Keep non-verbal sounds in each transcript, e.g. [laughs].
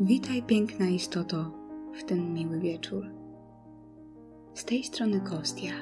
Witaj, piękna istoto, w ten miły wieczór. Z tej strony Kostia.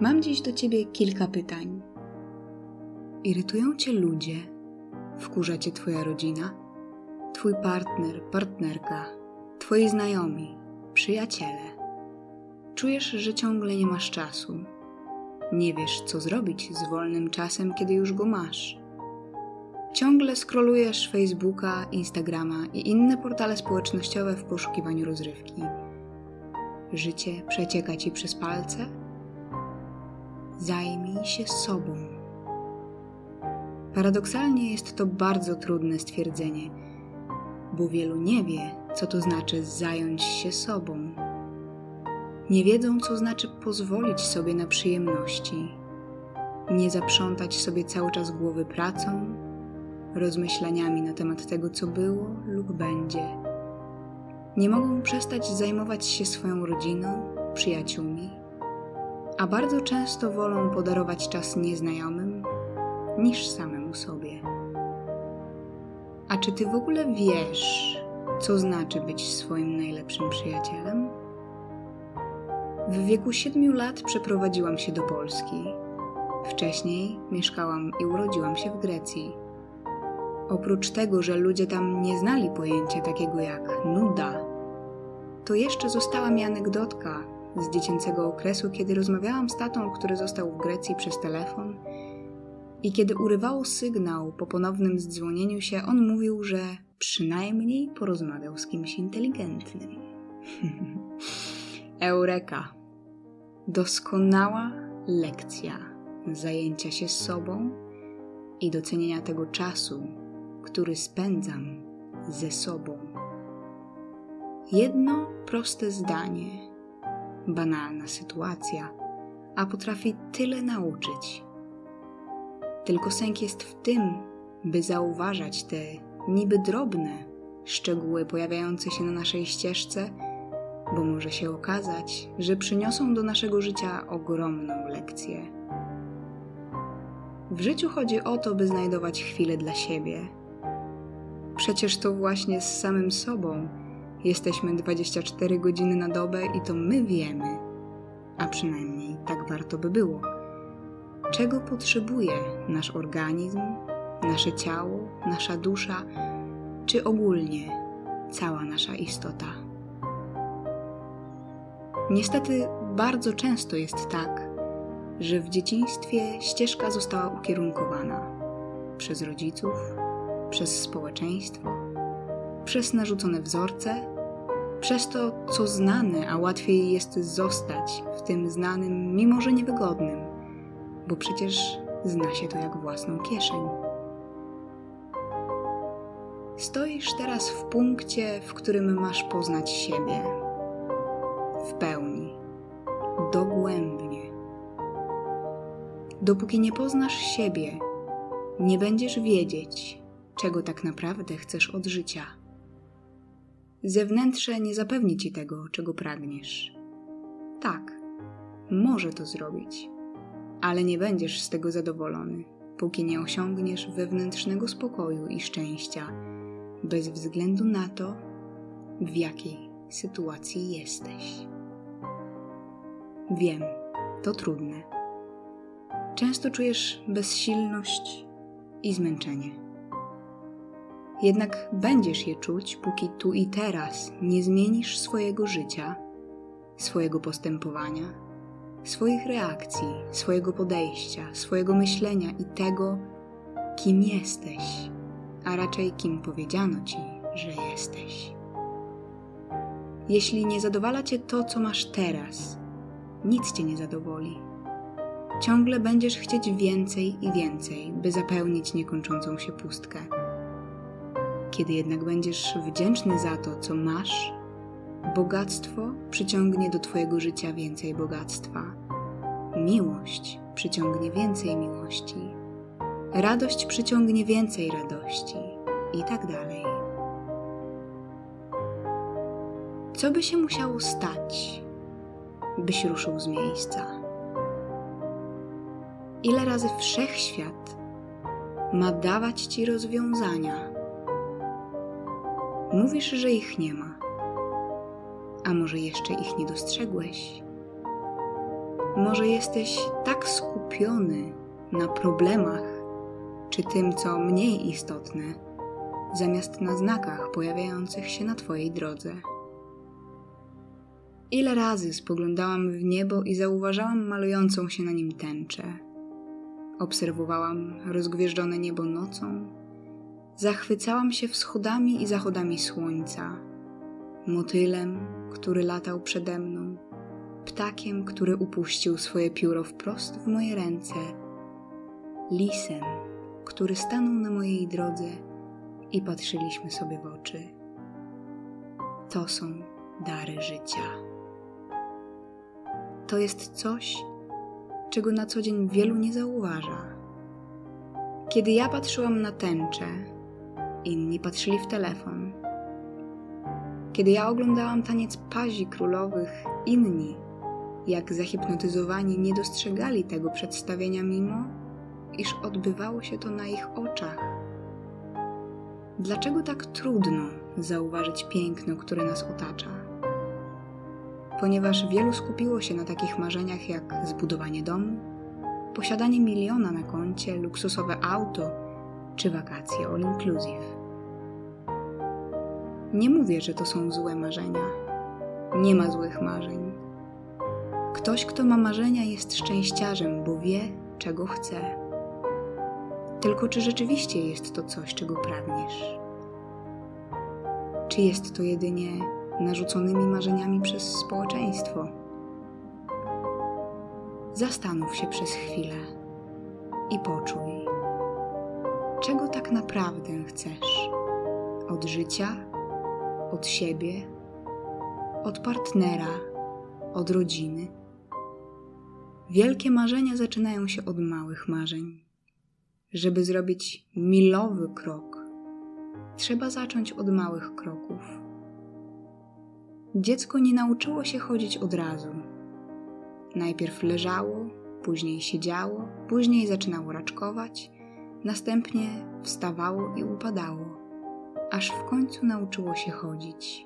Mam dziś do ciebie kilka pytań. Irytują cię ludzie? Wkurza cię twoja rodzina? Twój partner, partnerka, twoi znajomi, przyjaciele? Czujesz, że ciągle nie masz czasu. Nie wiesz, co zrobić z wolnym czasem, kiedy już go masz Ciągle scrollujesz Facebooka, Instagrama i inne portale społecznościowe w poszukiwaniu rozrywki. Życie przecieka ci przez palce? Zajmij się sobą. Paradoksalnie jest to bardzo trudne stwierdzenie, bo wielu nie wie, co to znaczy zająć się sobą. Nie wiedzą, co znaczy pozwolić sobie na przyjemności, nie zaprzątać sobie cały czas głowy pracą, rozmyślaniami na temat tego, co było lub będzie. Nie mogą przestać zajmować się swoją rodziną, przyjaciółmi, a bardzo często wolą podarować czas nieznajomym niż samemu sobie. A czy ty w ogóle wiesz, co znaczy być swoim najlepszym przyjacielem? W wieku siedmiu lat przeprowadziłam się do Polski. Wcześniej mieszkałam i urodziłam się w Grecji. Oprócz tego, że ludzie tam nie znali pojęcia takiego jak nuda, to jeszcze została mi anegdotka z dziecięcego okresu, kiedy rozmawiałam z tatą, który został w Grecji przez telefon i kiedy urywało sygnał po ponownym zdzwonieniu się, on mówił, że przynajmniej porozmawiał z kimś inteligentnym. [laughs] Eureka! Doskonała lekcja zajęcia się sobą i docenienia tego czasu, który spędzam ze sobą. Jedno proste zdanie, banalna sytuacja, a potrafi tyle nauczyć. Tylko sęk jest w tym, by zauważać te niby drobne szczegóły pojawiające się na naszej ścieżce, bo może się okazać, że przyniosą do naszego życia ogromną lekcję. W życiu chodzi o to, by znajdować chwilę dla siebie Przecież to właśnie z samym sobą. Jesteśmy 24 godziny na dobę i to my wiemy, a przynajmniej tak warto by było, czego potrzebuje nasz organizm, nasze ciało, nasza dusza, czy ogólnie cała nasza istota. Niestety bardzo często jest tak, że w dzieciństwie ścieżka została ukierunkowana przez rodziców, przez społeczeństwo, przez narzucone wzorce, przez to, co znane, a łatwiej jest zostać w tym znanym, mimo że niewygodnym, bo przecież zna się to jak własną kieszeń. Stoisz teraz w punkcie, w którym masz poznać siebie w pełni, dogłębnie. Dopóki nie poznasz siebie, nie będziesz wiedzieć, czego tak naprawdę chcesz od życia. Zewnętrze nie zapewni ci tego, czego pragniesz. Tak, może to zrobić, ale nie będziesz z tego zadowolony, póki nie osiągniesz wewnętrznego spokoju i szczęścia, bez względu na to, w jakiej sytuacji jesteś. Wiem, to trudne. Często czujesz bezsilność i zmęczenie jednak będziesz je czuć, póki tu i teraz nie zmienisz swojego życia, swojego postępowania, swoich reakcji, swojego podejścia, swojego myślenia i tego, kim jesteś, a raczej kim powiedziano ci, że jesteś. Jeśli nie zadowala cię to, co masz teraz, nic cię nie zadowoli. Ciągle będziesz chcieć więcej i więcej, by zapełnić niekończącą się pustkę kiedy jednak będziesz wdzięczny za to, co masz, bogactwo przyciągnie do Twojego życia więcej bogactwa. Miłość przyciągnie więcej miłości. Radość przyciągnie więcej radości i tak dalej. Co by się musiało stać, byś ruszył z miejsca? Ile razy wszechświat ma dawać ci rozwiązania? Mówisz, że ich nie ma. A może jeszcze ich nie dostrzegłeś? Może jesteś tak skupiony na problemach czy tym, co mniej istotne, zamiast na znakach pojawiających się na Twojej drodze. Ile razy spoglądałam w niebo i zauważałam malującą się na nim tęczę. Obserwowałam rozgwieżdżone niebo nocą, zachwycałam się wschodami i zachodami słońca, motylem, który latał przede mną, ptakiem, który upuścił swoje pióro wprost w moje ręce, lisem, który stanął na mojej drodze i patrzyliśmy sobie w oczy. To są dary życia. To jest coś, czego na co dzień wielu nie zauważa. Kiedy ja patrzyłam na tęczę, inni patrzyli w telefon. Kiedy ja oglądałam taniec pazi królowych, inni, jak zahipnotyzowani, nie dostrzegali tego przedstawienia, mimo iż odbywało się to na ich oczach. Dlaczego tak trudno zauważyć piękno, które nas otacza? Ponieważ wielu skupiło się na takich marzeniach jak zbudowanie domu, posiadanie miliona na koncie, luksusowe auto czy wakacje all inclusive. Nie mówię, że to są złe marzenia. Nie ma złych marzeń. Ktoś, kto ma marzenia, jest szczęściarzem, bo wie, czego chce. Tylko czy rzeczywiście jest to coś, czego pragniesz? Czy jest to jedynie narzuconymi marzeniami przez społeczeństwo? Zastanów się przez chwilę i poczuj, czego tak naprawdę chcesz od życia, od siebie, od partnera, od rodziny. Wielkie marzenia zaczynają się od małych marzeń. Żeby zrobić milowy krok, trzeba zacząć od małych kroków. Dziecko nie nauczyło się chodzić od razu. Najpierw leżało, później siedziało, później zaczynało raczkować, następnie wstawało i upadało, aż w końcu nauczyło się chodzić.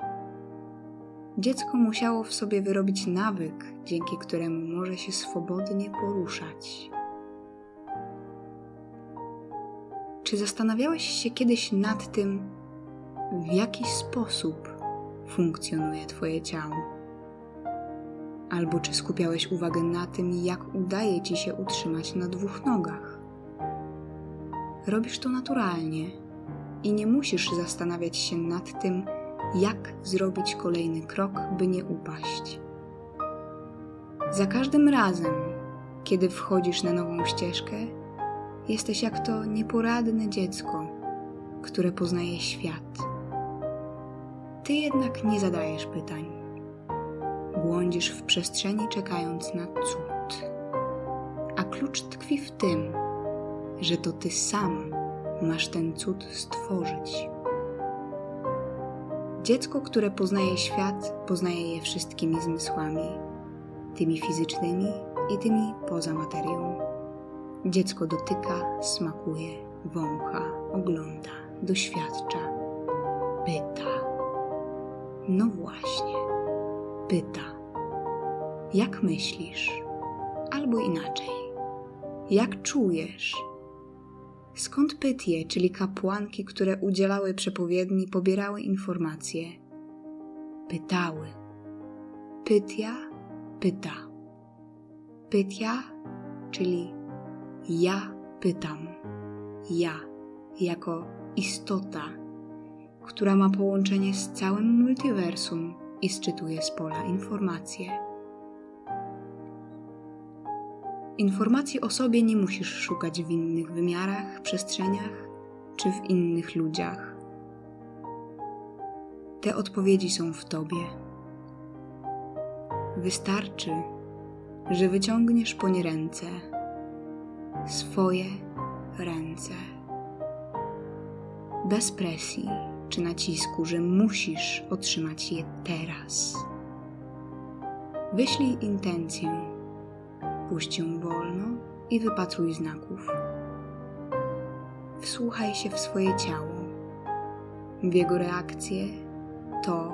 Dziecko musiało w sobie wyrobić nawyk, dzięki któremu może się swobodnie poruszać. Czy zastanawiałeś się kiedyś nad tym, w jaki sposób funkcjonuje Twoje ciało? Albo czy skupiałeś uwagę na tym, jak udaje Ci się utrzymać na dwóch nogach? Robisz to naturalnie i nie musisz zastanawiać się nad tym, jak zrobić kolejny krok, by nie upaść. Za każdym razem, kiedy wchodzisz na nową ścieżkę, jesteś jak to nieporadne dziecko, które poznaje świat. Ty jednak nie zadajesz pytań. Błądzisz w przestrzeni, czekając na cud. A klucz tkwi w tym, że to ty sam masz ten cud stworzyć. Dziecko, które poznaje świat, poznaje je wszystkimi zmysłami, tymi fizycznymi i tymi poza materią. Dziecko dotyka, smakuje, wącha, ogląda, doświadcza, pyta. No właśnie, pyta. Jak myślisz? Albo inaczej. Jak czujesz? Skąd pytie, czyli kapłanki, które udzielały przepowiedni, pobierały informacje? Pytały. Pytia, pyta. Pytia, czyli ja pytam. Ja, jako istota, która ma połączenie z całym multiversum i sczytuje z pola informacje. Informacji o sobie nie musisz szukać w innych wymiarach, przestrzeniach czy w innych ludziach. Te odpowiedzi są w tobie. Wystarczy, że wyciągniesz po nie ręce, swoje ręce. Bez presji czy nacisku, że musisz otrzymać je teraz. Wyślij intencję Puść ją wolno i wypatruj znaków. Wsłuchaj się w swoje ciało. w jego reakcje, to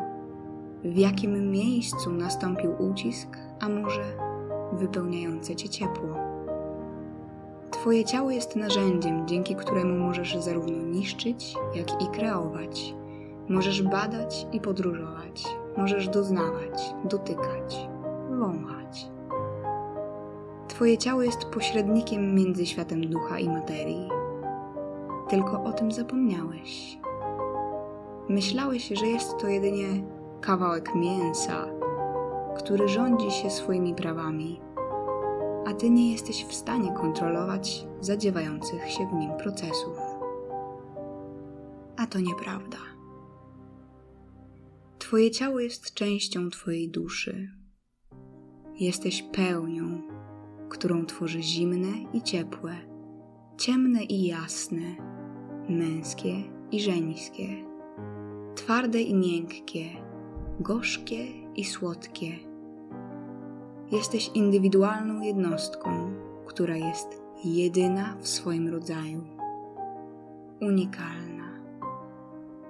w jakim miejscu nastąpił ucisk, a może wypełniające cię ciepło. Twoje ciało jest narzędziem, dzięki któremu możesz zarówno niszczyć, jak i kreować. Możesz badać i podróżować, możesz doznawać, dotykać, wąchać. Twoje ciało jest pośrednikiem między światem ducha i materii. Tylko o tym zapomniałeś. Myślałeś, że jest to jedynie kawałek mięsa, który rządzi się swoimi prawami, a ty nie jesteś w stanie kontrolować zadziewających się w nim procesów. A to nieprawda. Twoje ciało jest częścią Twojej duszy. Jesteś pełnią, którą tworzy zimne i ciepłe, ciemne i jasne, męskie i żeńskie, twarde i miękkie, gorzkie i słodkie. Jesteś indywidualną jednostką, która jest jedyna w swoim rodzaju, unikalna,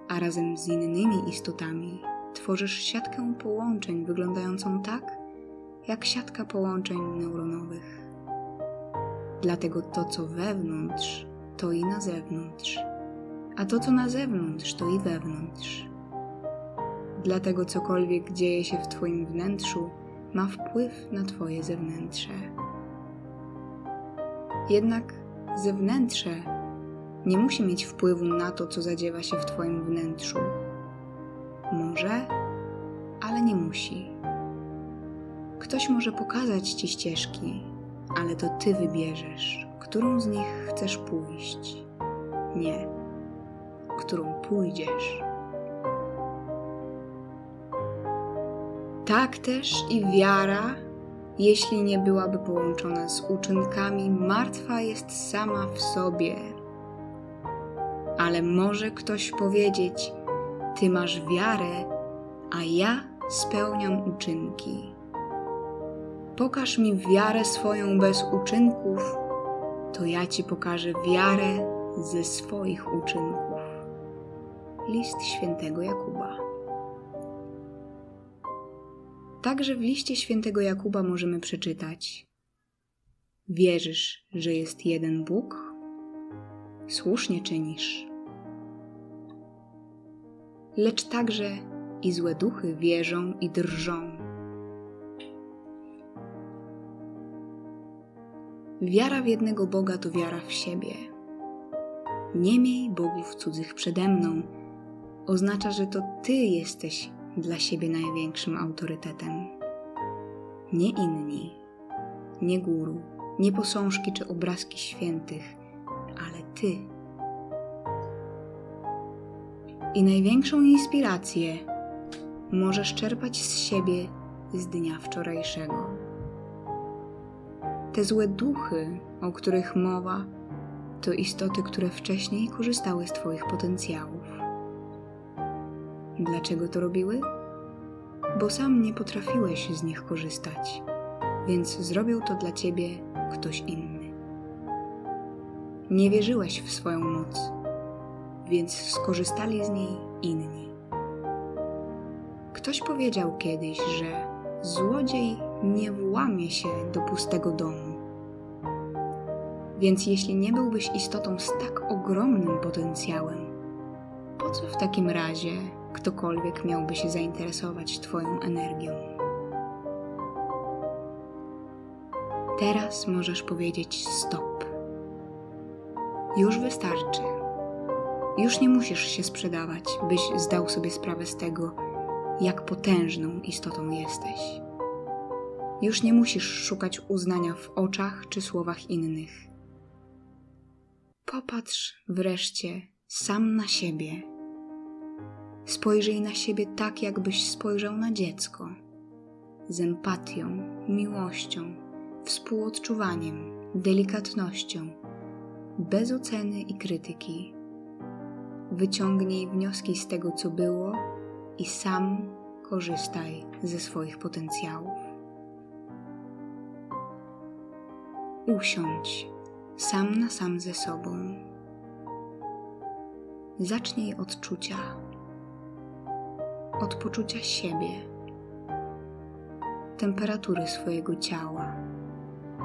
a razem z innymi istotami tworzysz siatkę połączeń wyglądającą tak, jak siatka połączeń neuronowych. Dlatego to, co wewnątrz, to i na zewnątrz, a to, co na zewnątrz, to i wewnątrz. Dlatego cokolwiek dzieje się w Twoim wnętrzu, ma wpływ na Twoje zewnętrze. Jednak zewnętrze nie musi mieć wpływu na to, co zadziewa się w Twoim wnętrzu. Może, ale nie musi. Ktoś może pokazać Ci ścieżki, ale to Ty wybierzesz, którą z nich chcesz pójść. Nie, którą pójdziesz. Tak też i wiara, jeśli nie byłaby połączona z uczynkami, martwa jest sama w sobie. Ale może ktoś powiedzieć: Ty masz wiarę, a ja spełniam uczynki. Pokaż mi wiarę swoją bez uczynków, to ja ci pokażę wiarę ze swoich uczynków. List świętego Jakuba. Także w liście świętego Jakuba możemy przeczytać: Wierzysz, że jest jeden Bóg? Słusznie czynisz. Lecz także i złe duchy wierzą i drżą. Wiara w jednego Boga to wiara w siebie. Nie miej bogów cudzych przede mną oznacza, że to Ty jesteś dla siebie największym autorytetem. Nie inni, nie guru, nie posążki czy obrazki świętych, ale Ty. I największą inspirację możesz czerpać z siebie z dnia wczorajszego. Te złe duchy, o których mowa, to istoty, które wcześniej korzystały z Twoich potencjałów. Dlaczego to robiły? Bo sam nie potrafiłeś z nich korzystać, więc zrobił to dla ciebie ktoś inny. Nie wierzyłeś w swoją moc, więc skorzystali z niej inni. Ktoś powiedział kiedyś, że złodziej nie włamie się do pustego domu. Więc jeśli nie byłbyś istotą z tak ogromnym potencjałem, po co w takim razie ktokolwiek miałby się zainteresować Twoją energią. Teraz możesz powiedzieć stop. Już wystarczy. Już nie musisz się sprzedawać, byś zdał sobie sprawę z tego, jak potężną istotą jesteś. Już nie musisz szukać uznania w oczach czy słowach innych. Popatrz wreszcie sam na siebie Spojrzyj na siebie tak, jakbyś spojrzał na dziecko. Z empatią, miłością, współodczuwaniem, delikatnością, bez oceny i krytyki. Wyciągnij wnioski z tego, co było i sam korzystaj ze swoich potencjałów. Usiądź sam na sam ze sobą. Zacznij od czucia od poczucia siebie, temperatury swojego ciała,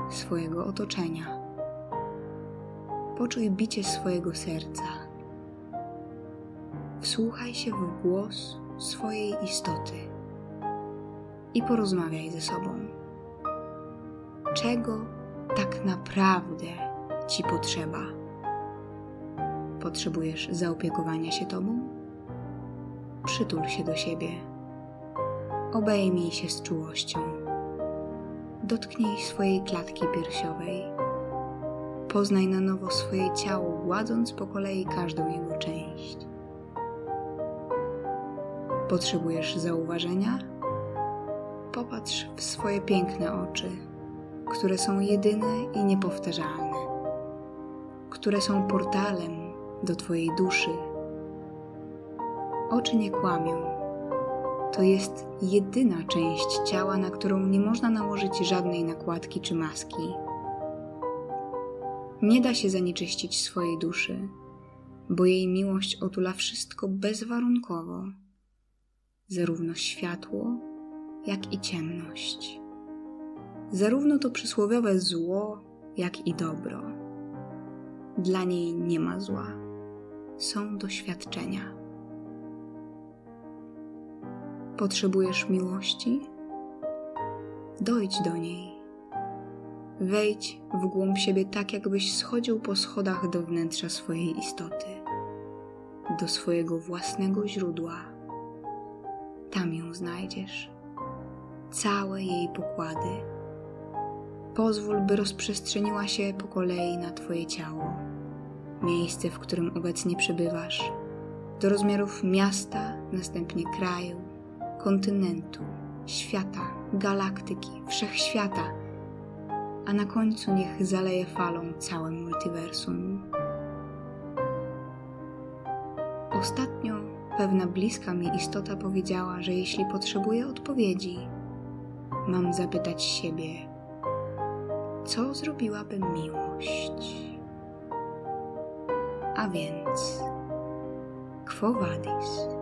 swojego otoczenia. Poczuj bicie swojego serca. Wsłuchaj się w głos swojej istoty i porozmawiaj ze sobą. Czego tak naprawdę ci potrzeba? Potrzebujesz zaopiekowania się tobą? Przytul się do siebie. Obejmij się z czułością. Dotknij swojej klatki piersiowej. Poznaj na nowo swoje ciało, gładząc po kolei każdą jego część. Potrzebujesz zauważenia? Popatrz w swoje piękne oczy, które są jedyne i niepowtarzalne, które są portalem do Twojej duszy. Oczy nie kłamią. To jest jedyna część ciała, na którą nie można nałożyć żadnej nakładki czy maski. Nie da się zanieczyścić swojej duszy, bo jej miłość otula wszystko bezwarunkowo, zarówno światło, jak i ciemność. Zarówno to przysłowiowe zło, jak i dobro. Dla niej nie ma zła, są doświadczenia. Potrzebujesz miłości? Dojdź do niej. Wejdź w głąb siebie tak, jakbyś schodził po schodach do wnętrza swojej istoty, do swojego własnego źródła. Tam ją znajdziesz. Całe jej pokłady. Pozwól, by rozprzestrzeniła się po kolei na Twoje ciało, miejsce, w którym obecnie przebywasz, do rozmiarów miasta, następnie kraju, kontynentu, świata, galaktyki, wszechświata, a na końcu niech zaleje falą całe multiversum. Ostatnio pewna bliska mi istota powiedziała, że jeśli potrzebuję odpowiedzi, mam zapytać siebie, co zrobiłaby miłość? A więc, quo vadis?